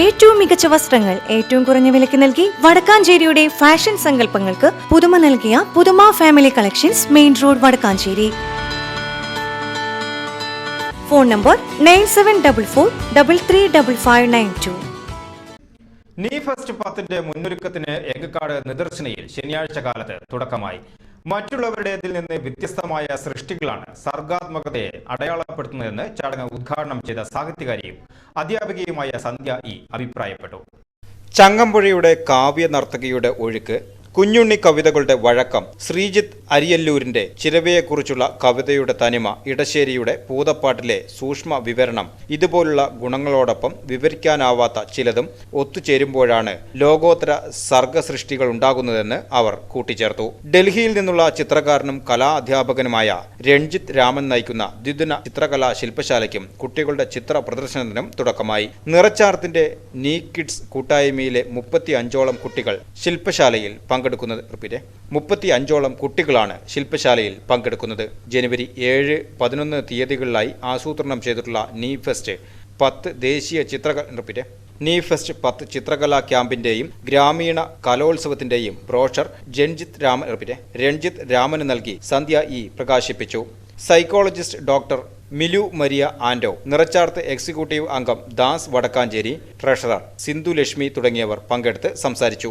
ഏറ്റവും മികച്ച വസ്ത്രങ്ങൾ ഏറ്റവും കുറഞ്ഞ വിലയ്ക്ക് നൽകി വടക്കാഞ്ചേരിയുടെ ഫാഷൻ സങ്കല്പങ്ങൾക്ക് പുതുമ നൽകിയ പുതുമ family collections main road Vadakkanchery. Phone number nine seven double four double three double five nine two നീ ഫസ്റ്റ് പത്തിന്റെ മുന്നൊരുക്കത്തിന് എങ്കക്കാട് നിദർശനയിൽ ശനിയാഴ്ച കാലത്ത് തുടക്കമായി. മറ്റുള്ളവരുടേതിൽ നിന്ന് വ്യത്യസ്തമായ സൃഷ്ടികളാണ് സർഗാത്മകതയെ അടയാളപ്പെടുത്തുന്നതെന്ന് ചടങ്ങ് ഉദ്ഘാടനം ചെയ്ത സാഹിത്യകാരിയും അധ്യാപികയുമായ സന്ധ്യ ഇ അഭിപ്രായപ്പെട്ടു. ചങ്ങമ്പുഴയുടെ കാവ്യ നർത്തകിയുടെ ഒഴുക്ക് കുഞ്ഞുണ്ണി കവിതകളുടെ വഴക്കം ശ്രീജിത്ത് അരിയല്ലൂരിന്റെ ചിരവയെക്കുറിച്ചുള്ള കവിതയുടെ തനിമ ഇടശ്ശേരിയുടെ പൂതപ്പാട്ടിലെ സൂക്ഷ്മ വിവരണം ഇതുപോലുള്ള ഗുണങ്ങളോടൊപ്പം വിവരിക്കാനാവാത്ത ചിലതും ഒത്തുചേരുമ്പോഴാണ് ലോകോത്തര സർഗസൃഷ്ടികൾ ഉണ്ടാകുന്നതെന്ന് അവർ കൂട്ടിച്ചേർത്തു. ഡൽഹിയിൽ നിന്നുള്ള ചിത്രകാരനും കലാ അധ്യാപകനുമായ രഞ്ജിത്ത് രാമൻ നയിക്കുന്ന ദ്വിദിന ചിത്രകലാ ശില്പശാലയ്ക്കും കുട്ടികളുടെ ചിത്ര പ്രദർശനത്തിനും തുടക്കമായി. നിറച്ചാർത്തിന്റെ നീ കിഡ്സ് കൂട്ടായ്മയിലെ മുപ്പത്തി അഞ്ചോളം കുട്ടികൾ ശില്പശാലയിൽ പങ്കെടുക്കുന്നത് മുപ്പത്തി അഞ്ചോളം കുട്ടികളാണ് ശില്പശാലയിൽ പങ്കെടുക്കുന്നത്. ജനുവരി ഏഴ് പതിനൊന്ന് തീയതികളിലായി ആസൂത്രണം ചെയ്തിട്ടുള്ള നീ ഫെസ്റ്റ് പത്ത് ദേശീയ ചിത്ര റിപ്പീറ്റ് നീ ഫെസ്റ്റ് പത്ത് ചിത്രകലാ ക്യാമ്പിന്റെയും ഗ്രാമീണ കലോത്സവത്തിന്റെയും ബ്രോഷർ രഞ്ജിത്ത് രാമൻ റിപ്പീറ്റ് രഞ്ജിത്ത് രാമന് നൽകി Sandhya E പ്രകാശിപ്പിച്ചു. Psychologist doctor Milu Maria Ando Niracharthu executive അംഗം ദാസ് വടക്കാഞ്ചേരി ട്രഷറർ സിന്ധു ലക്ഷ്മി തുടങ്ങിയവർ പങ്കെടുത്ത് സംസാരിച്ചു.